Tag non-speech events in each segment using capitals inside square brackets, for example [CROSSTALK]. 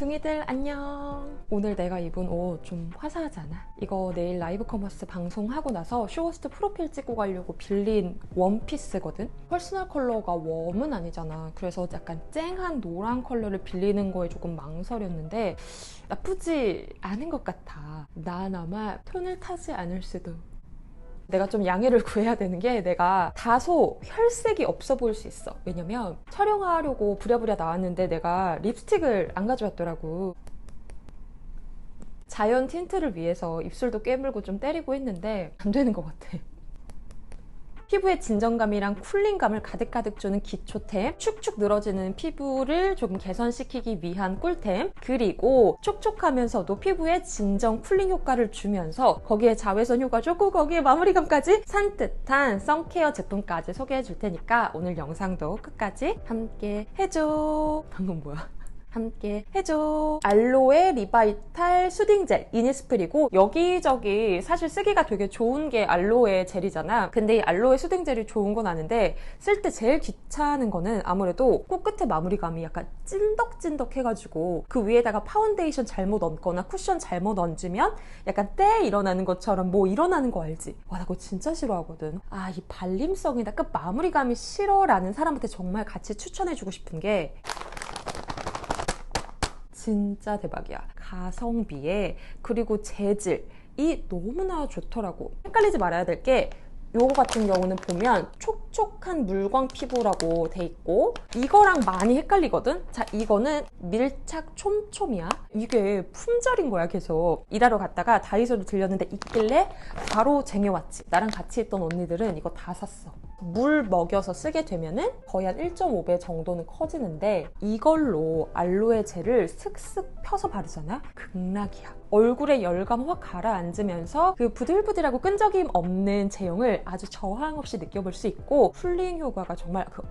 둥이들 안녕. 오늘 내가 입은 옷 좀 화사하잖아. 이거 내일 라이브 커머스 방송하고 나서 쇼호스트 프로필 찍고 가려고 빌린 원피스거든? 퍼스널 컬러가 웜은 아니잖아. 그래서 약간 쨍한 노란 컬러를 빌리는 거에 조금 망설였는데 나쁘지 않은 것 같아. 난 아마 톤을 타지 않을 수도 내가 좀 양해를 [LAUGHS] 구해야 되는 게 내가 다소 혈색이 없어 보일 수 있어. 왜냐면 촬영하려고 부랴부랴 나왔는데 내가 립스틱을 안 가져왔더라고. 자연 틴트를 위해서 입술도 깨물고 좀 때리고 했는데 안 되는 것 같아. 피부의 진정감이랑 쿨링감을 가득가득 주는 기초템, 축축 늘어지는 피부를 조금 개선시키기 위한 꿀템, 그리고 촉촉하면서도 피부에 진정 쿨링 효과를 주면서 거기에 자외선 효과 좋고 거기에 마무리감까지 산뜻한 선케어 제품까지 소개해 줄 테니까 오늘 영상도 끝까지 함께 해줘. 방금 뭐야? 함께 해줘. 알로에 리바이탈 수딩 젤 이니스프리고 여기저기 사실 쓰기가 되게 좋은 게 알로에 젤이잖아. 근데 이 알로에 수딩 젤이 좋은 건 아는데 쓸 때 제일 귀찮은 거는 아무래도 코끝에 마무리감이 약간 찐덕찐덕 해가지고 그 위에다가 파운데이션 잘못 얹거나 쿠션 잘못 얹으면 약간 때 일어나는 것처럼 뭐 일어나는 거 알지? 와, 나 그거 진짜 싫어하거든. 아, 이 발림성이나 끝 마무리감이 싫어라는 사람한테 정말 같이 추천해주고 싶은 게 진짜 대박이야. 가성비에 그리고 재질이 너무나 좋더라고. 헷갈리지 말아야 될 게 요거 같은 경우는 보면 촉촉한 물광 피부라고 돼 있고 이거랑 많이 헷갈리거든? 자 이거는 밀착 촘촘이야 이게 품절인 거야 계속 일하러 갔다가 다이소를 들렸는데 있길래 바로 쟁여왔지 나랑 같이 있던 언니들은 이거 다 샀어 물 먹여서 쓰게 되면은 거의 한 1.5배 정도는 커지는데 이걸로 알로에 젤을 슥슥 펴서 바르잖아? 극락이야. 얼굴에 열감 확 가라앉으면서 그 부들부들하고 끈적임 없는 제형을 아주 저항 없이 느껴볼 수 있고 쿨링 효과가 정말 그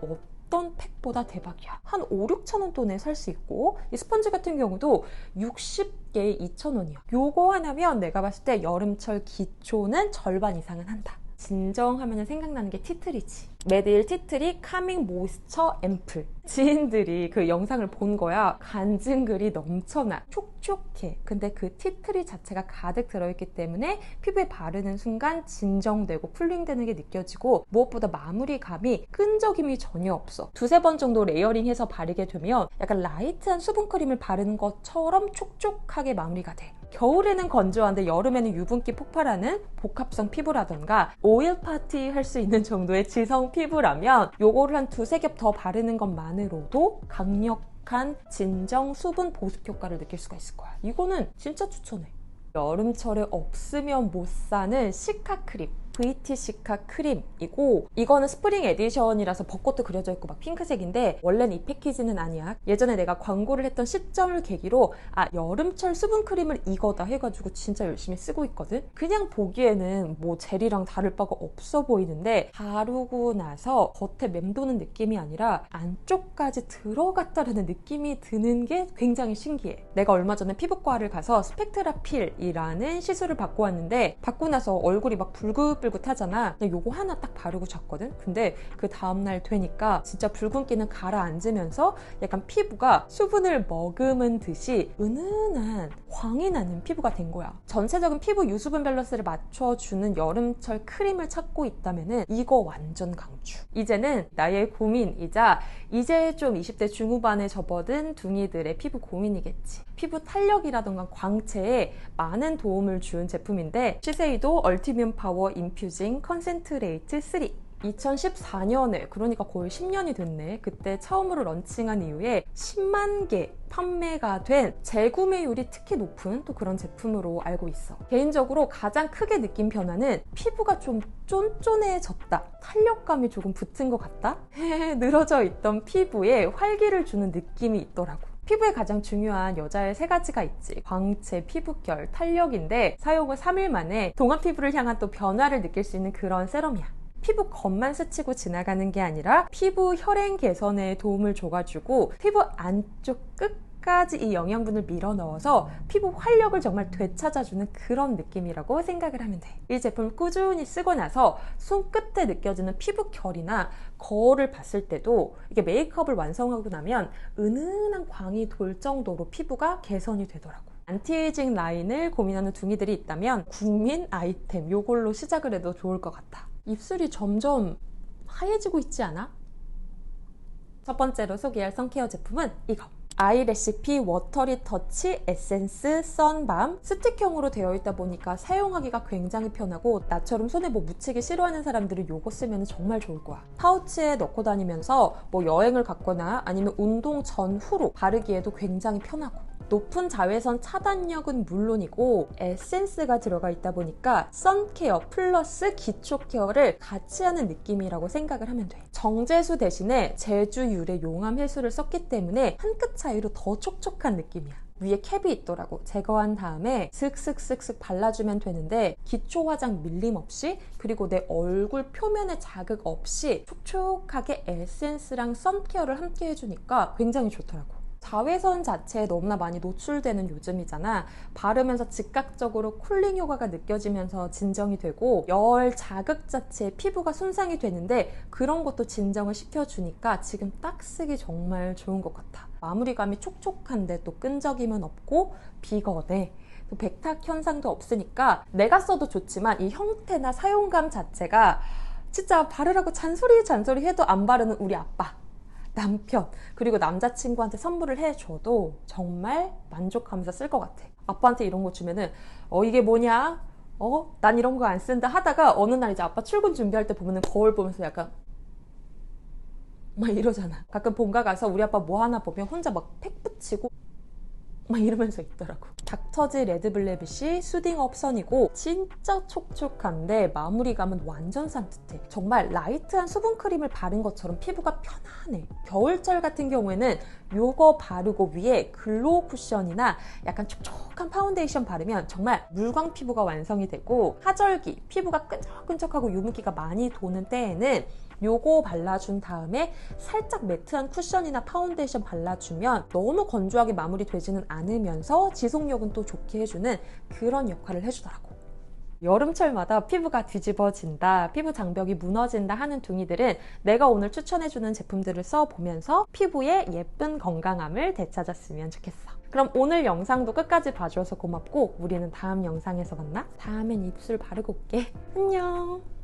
어떤 팩보다 대박이야. 한 5, 6천 원 돈에 살 수 있고 이 스펀지 같은 경우도 60개에 2천 원이야. 요거 하나면 내가 봤을 때 여름철 기초는 절반 이상은 한다. 진정하면 생각나는 게 티트리지. 메딜 티트리 카밍 모이스처 앰플. 지인들이 그 영상을 본 거야. 간증글이 넘쳐나. 촉촉해. 근데 그 티트리 자체가 가득 들어있기 때문에 피부에 바르는 순간 진정되고 쿨링되는 게 느껴지고 무엇보다 마무리감이 끈적임이 전혀 없어. 두세 번 정도 레이어링해서 바르게 되면 약간 라이트한 수분크림을 바르는 것처럼 촉촉하게 마무리가 돼. 겨울에는 건조한데 여름에는 유분기 폭발하는 복합성 피부라던가 오일 파티 할 수 있는 정도의 지성 피부라면 요거를 한 두세 겹 더 바르는 것만으로도 강력한 진정 수분 보습 효과를 느낄 수가 있을 거야. 이거는 진짜 추천해. 여름철에 없으면 못 사는 시카 크림. VT 시카 크림이고 이거는 스프링 에디션이라서 벚꽃도 그려져 있고 막 핑크색인데 원래는 이 패키지는 아니야. 예전에 내가 광고를 했던 시점을 계기로 아 여름철 수분 크림을 이거다 해가지고 진짜 열심히 쓰고 있거든. 그냥 보기에는 뭐 젤이랑 다를 바가 없어 보이는데 바르고 나서 겉에 맴도는 느낌이 아니라 안쪽까지 들어갔다라는 느낌이 드는 게 굉장히 신기해. 내가 얼마 전에 피부과를 가서 스펙트라 필이라는 시술을 받고 왔는데 받고 나서 얼굴이 막 붉은 붉불긋하잖아. 근데 요거 하나 딱 바르고 잤거든. 근데 그 다음날 되니까 진짜 붉은기는 가라앉으면서 약간 피부가 수분을 머금은 듯이 은은한 광이 나는 피부가 된 거야. 전체적인 피부 유수분 밸런스를 맞춰주는 여름철 크림을 찾고 있다면 이거 완전 강추. 이제는 나의 고민이자 이제 좀 20대 중후반에 접어든 둥이들의 피부 고민이겠지. 피부 탄력이라던가 광채에 많은 도움을 준 제품인데 시세이도 얼티뮴 파워 인 퓨징 컨센트레이트 3 2014년에 그러니까 거의 10년이 됐네. 그때 처음으로 런칭한 이후에 10만 개 판매가 된 재구매율이 특히 높은 또 그런 제품으로 알고 있어. 개인적으로 가장 크게 느낀 변화는 피부가 좀 쫀쫀해졌다. 탄력감이 조금 붙은 것 같다? [LAUGHS] 늘어져 있던 피부에 활기를 주는 느낌이 있더라고 피부에 가장 중요한 여자의 세 가지가 있지. 광채, 피부결, 탄력인데 사용 후 3일 만에 동안 피부를 향한 또 변화를 느낄 수 있는 그런 세럼이야. 피부 겉만 스치고 지나가는 게 아니라 피부 혈행 개선에 도움을 줘가지고 피부 안쪽 끝 끝까지 이 영양분을 밀어 넣어서 피부 활력을 정말 되찾아주는 그런 느낌이라고 생각을 하면 돼. 이 제품 꾸준히 쓰고 나서 손끝에 느껴지는 피부 결이나 거울을 봤을 때도 이게 메이크업을 완성하고 나면 은은한 광이 돌 정도로 피부가 개선이 되더라고. 안티에이징 라인을 고민하는 둥이들이 있다면 국민 아이템 요걸로 시작을 해도 좋을 것 같아. 입술이 점점 하얘지고 있지 않아? 첫 번째로 소개할 선케어 제품은 이거. 아이레시피 워터리 터치 에센스 선밤. 스틱형으로 되어 있다 보니까 사용하기가 굉장히 편하고 나처럼 손에 뭐 묻히기 싫어하는 사람들은 이거 쓰면 정말 좋을 거야. 파우치에 넣고 다니면서 뭐 여행을 갔거나 아니면 운동 전후로 바르기에도 굉장히 편하고 높은 자외선 차단력은 물론이고 에센스가 들어가 있다 보니까 선케어 플러스 기초 케어를 같이 하는 느낌이라고 생각을 하면 돼. 정제수 대신에 제주 유래 용암 해수를 썼기 때문에 한 끗 차이로 더 촉촉한 느낌이야. 위에 캡이 있더라고. 제거한 다음에 슥슥슥슥 발라주면 되는데 기초 화장 밀림 없이 그리고 내 얼굴 표면에 자극 없이 촉촉하게 에센스랑 선케어를 함께 해주니까 굉장히 좋더라고. 자외선 자체에 너무나 많이 노출되는 요즘이잖아. 바르면서 즉각적으로 쿨링 효과가 느껴지면서 진정이 되고 열 자극 자체에 피부가 손상이 되는데 그런 것도 진정을 시켜주니까 지금 딱 쓰기 정말 좋은 것 같아. 마무리감이 촉촉한데 또 끈적임은 없고 비거네. 또 백탁 현상도 없으니까 내가 써도 좋지만 이 형태나 사용감 자체가 진짜 바르라고 잔소리 잔소리 해도 안 바르는 우리 아빠 남편 그리고 남자친구한테 선물을 해줘도 정말 만족하면서 쓸 것 같아. 아빠한테 이런 거 주면은 어 이게 뭐냐? 어 난 이런 거 안 쓴다 하다가 어느 날 이제 아빠 출근 준비할 때 보면은 거울 보면서 약간 막 이러잖아. 가끔 본가 가서 우리 아빠 뭐 하나 보면 혼자 막 팩 붙이고 막 이러면서 있더라고. 닥터지 레드블레빗이 수딩 업 선이고 진짜 촉촉한데 마무리감은 완전 산뜻해. 정말 라이트한 수분 크림을 바른 것처럼 피부가 편안해. 겨울철 같은 경우에는 요거 바르고 위에 글로우 쿠션이나 약간 촉촉한 파운데이션 바르면 정말 물광 피부가 완성이 되고 하절기, 피부가 끈적끈적하고 유분기가 많이 도는 때에는 요거 발라준 다음에 살짝 매트한 쿠션이나 파운데이션 발라주면 너무 건조하게 마무리되지는 않으면서 지속력은 또 좋게 해주는 그런 역할을 해주더라고. 여름철마다 피부가 뒤집어진다, 피부 장벽이 무너진다 하는 둥이들은 내가 오늘 추천해주는 제품들을 써보면서 피부의 예쁜 건강함을 되찾았으면 좋겠어. 그럼 오늘 영상도 끝까지 봐줘서 고맙고 우리는 다음 영상에서 만나? 다음엔 입술 바르고 올게. [LAUGHS] 안녕!